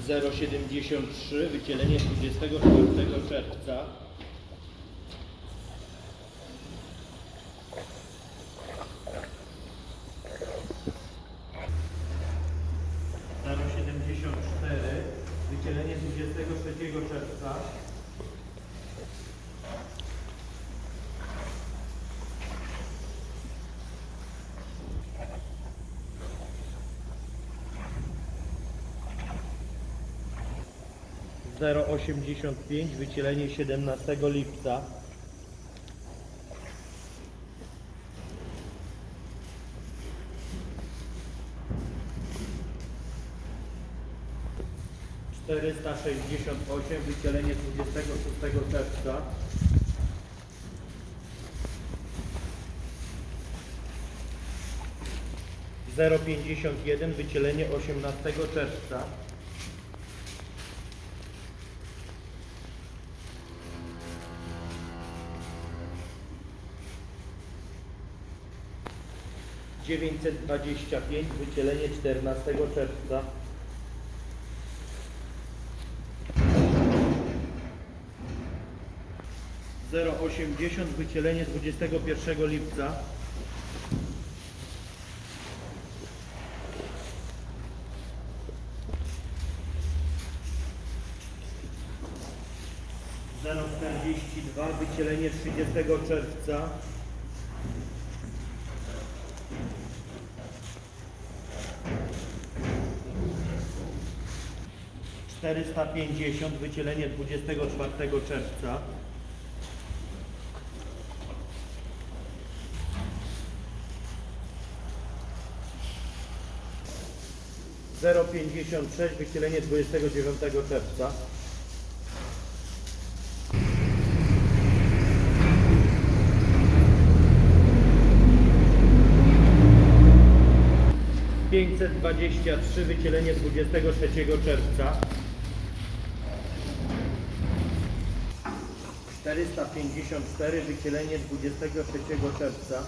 073 wycielenie 24 czerwca. Wycielenie 23 czerwca. Zero osiemdziesiąt pięć, wycielenie 17 lipca. Czterysta sześćdziesiąt osiem, wycielenie 26 czerwca. Zero pięćdziesiąt jeden, wycielenie 18 czerwca. Dziewięćset dwadzieścia pięć, wycielenie 14 czerwca. Zero osiemdziesiąt, wycielenie 21 lipca. Zero czterdzieści dwa, wycielenie 30 czerwca. Czterysta pięćdziesiąt, wycielenie 24 czerwca. Zero pięćdziesiąt sześć, wycielenie 29 czerwca. Pięćset dwadzieścia trzy, wycielenie 23 czerwca. 454 wycielenie 23 czerwca.